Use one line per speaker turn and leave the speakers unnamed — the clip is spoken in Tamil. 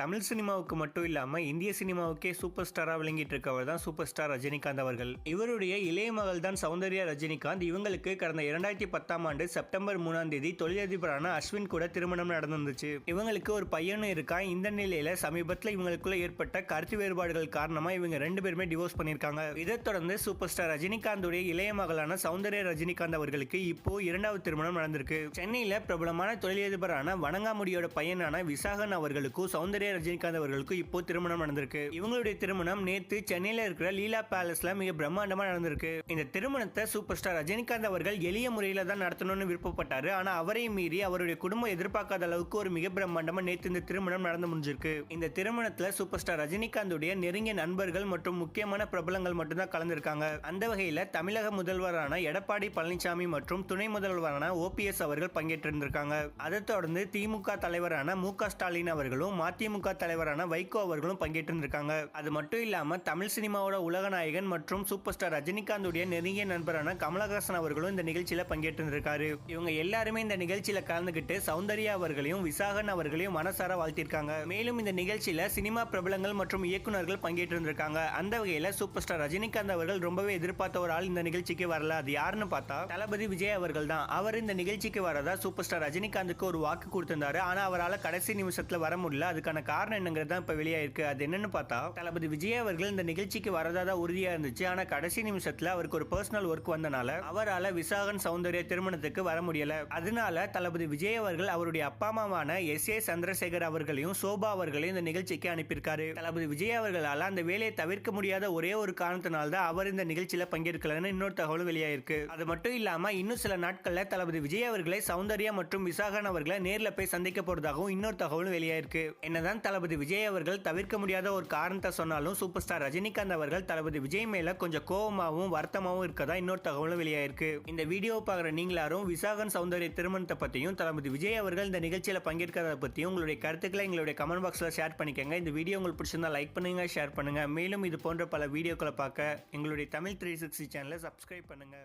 தமிழ் சினிமாவுக்கு மட்டும் இல்லாமல் இந்திய சினிமாவுக்கே சூப்பர் ஸ்டாராக விளங்கிட்டு இருக்கவர் தான் சூப்பர் ஸ்டார் ரஜினிகாந்த் அவர்கள். இவருடைய இளைய மகள் தான் சௌந்தர்யா ரஜினிகாந்த். இவங்களுக்கு கடந்த இரண்டாயிரத்தி பத்தாம் ஆண்டு செப்டம்பர் மூணாம் தேதி தொழிலதிபரான அஸ்வின் கூட திருமணம் நடந்துருந்துச்சு. இவங்களுக்கு ஒரு பையனும் இருக்கான் இந்த நிலையில சமீபத்தில் இவங்களுக்குள்ள ஏற்பட்ட கருத்து வேறுபாடுகள் காரணமா இவங்க ரெண்டு பேருமே டிவோர்ஸ் பண்ணியிருக்காங்க. இதை தொடர்ந்து சூப்பர் ஸ்டார் ரஜினிகாந்துடைய இளைய மகளான சௌந்தர்யா ரஜினிகாந்த் அவர்களுக்கு இப்போ இரண்டாவது திருமணம் நடந்திருக்கு. சென்னையில பிரபலமான தொழிலதிபரான வணங்காமுடியோட பையனான விசாகன் அவர்களுக்கும் சௌந்தர்யா ரஜினிகாந்த் அவர்களுக்கும் இப்போ திருமணம் நடந்திருக்கு. இவங்களுடைய திருமணம் நேத்து சென்னையில இருக்கிற லீலா பேலஸ்ல மிக பிரம்மாண்டமா நடந்திருக்கு. இந்த திருமணத்தை சூப்பர் ஸ்டார் ரஜினிகாந்த் அவர்கள் எளிய முறையில தான் நடத்தணும்னு விருப்பப்பட்டாரு. ஆனா அவரையும் மீறி அவருடைய குடும்பம் எதிர்பார்க்காத அளவுக்கு ஒரு மிக பிரம்மாண்டமா நேத்து இந்த திருமணம் நடந்து முடிஞ்சிருக்கு. இந்த திருமணத்துல சூப்பர் ஸ்டார் ரஜினிகாந்துடைய நெருங்கிய நண்பர்கள் மற்றும் முக்கியமான பிரபலங்கள் மட்டும்தான் கலந்திருக்காங்க. அந்த வகையில தமிழக முதல்வரான எடப்பாடி பழனிசாமி மற்றும் துணை முதல்வரான ஓபிஎஸ் அவர்கள் பங்கேற்றிருந்திருக்காங்க. அதை தொடர்ந்து திமுக தலைவரான மு க ஸ்டாலின் அவர்களும் மதிமுக தலைவரான வைகோ அவர்களும் பங்கேற்றிருக்காங்க அது மட்டும் இல்லாம தமிழ் சினிமாவோட உலக நாயகன் மற்றும் சூப்பர் ஸ்டார் ரஜினிகாந்துடைய நெருங்கிய நண்பரான கமலஹாசன் அவர்களும் இந்த நிகழ்ச்சியில பங்கேற்றிருக்காரு இவங்க எல்லாருமே இந்த நிகழ்ச்சியில கலந்துகிட்டு சௌந்தர்யா அவர்களையும் விசாகன் அவர்களையும் மனசார வாழ்த்திருக்காங்க மேலும் இந்த நிகழ்ச்சியில சினிமா பிரபலங்கள் மற்றும் இயக்குநர்கள் பங்கேற்றிருந்திருக்காங்க. அந்த வகையில சூப்பர் ஸ்டார் ரஜினிகாந்த் அவர்கள் ரொம்பவே எதிர்பார்த்த ஒரு ஆள் இந்த நிகழ்ச்சிக்கு வரல. அது யாருன்னு பார்த்தா தளபதி விஜய் அவர்கள் தான். அவர் இந்த நிகழ்ச்சிக்கு வரதா சூப்பர் ஸ்டார் ரஜினிகாந்துக்கு ஒரு வாக்கு கொடுத்திருந்தாரு. ஆனா அவரால் கடைசி நிமிஷத்துல வர முடியல. அதுக்கான காரணம் என்னங்கிறது தான் இப்போ வெளியாயிருக்கு. அது என்னன்னு பார்த்தா தளபதி விஜய் அவர்கள் இந்த நிகழ்ச்சிக்கு வரதா உறுதியாக இருந்துச்சு. ஆனால் கடைசி நிமிஷத்தில் அவருக்கு ஒரு பர்சனல் ஒர்க் வந்தனால அவரால் விசாகன் சௌந்தர்ய திருமணத்துக்கு வர முடியல. அதனால தளபதி விஜய் அவர்கள் அவருடைய அப்பா அம்மாவான எஸ் ஏ சந்திரசேகர் அவர்களையும் சோபா அவர்களையும் இந்த நிகழ்ச்சிக்கு அனுப்பியிருக்காரு. தளபதி விஜய் அவர்களால் அந்த வேலையை தவிர்க்க முடியாத ஒரே ஒரு காரணத்தினால தான் அவர் இந்த நிகழ்ச்சியில் பங்கேற்கலன்னு இன்னொரு தகவலும் வெளியாயிருக்கு. அது மட்டும் இல்லாம இன்னும் சில நாட்களில் தளபதி விஜய் அவர்களை சௌந்தர்யா மற்றும் விசாகன் அவர்களை நேரில் போய் சந்திக்க போறதாகவும் இன்னொரு தகவலும் வெளியாயிருக்கு. என்னதான் தளபதி விஜய் அவர்கள். தவிர்க்க முடியாத ஒரு காரணத்தை சொன்னாலும் சூப்பர் ஸ்டார் ரஜினிகாந்த் அவர்கள் தளபதி விஜய் மேல கொஞ்சம் கோவமாகவும் வருத்தமாகவும் இருக்கதா இன்னொரு தகவலும் வெளியாயிருக்கு. இந்த வீடியோ பார்க்குற நீங்களாரும் விசாகன் சௌந்தர்ய திருமணத்தை பத்தியும் தளபதி விஜய் அவர்கள் இந்த நிகழ்ச்சியில பங்கேற்கிறத பத்தியும் உங்களுடைய கருத்துக்களை எங்களுடைய கமெண்ட் பாக்ஸ்ல ஷேர் பண்ணிக்கங்க. இந்த வீடியோ உங்களுக்கு பிடிச்சிருந்தா லைக் பண்ணுங்க ஷேர் பண்ணுங்க. மேலும் இது போன்ற பல வீடியோக்களை பார்க்க எங்களுடைய தமிழ் த்ரீ சிக்ஸ்டி சேனலை சப்ஸ்கிரைப் பண்ணுங்க.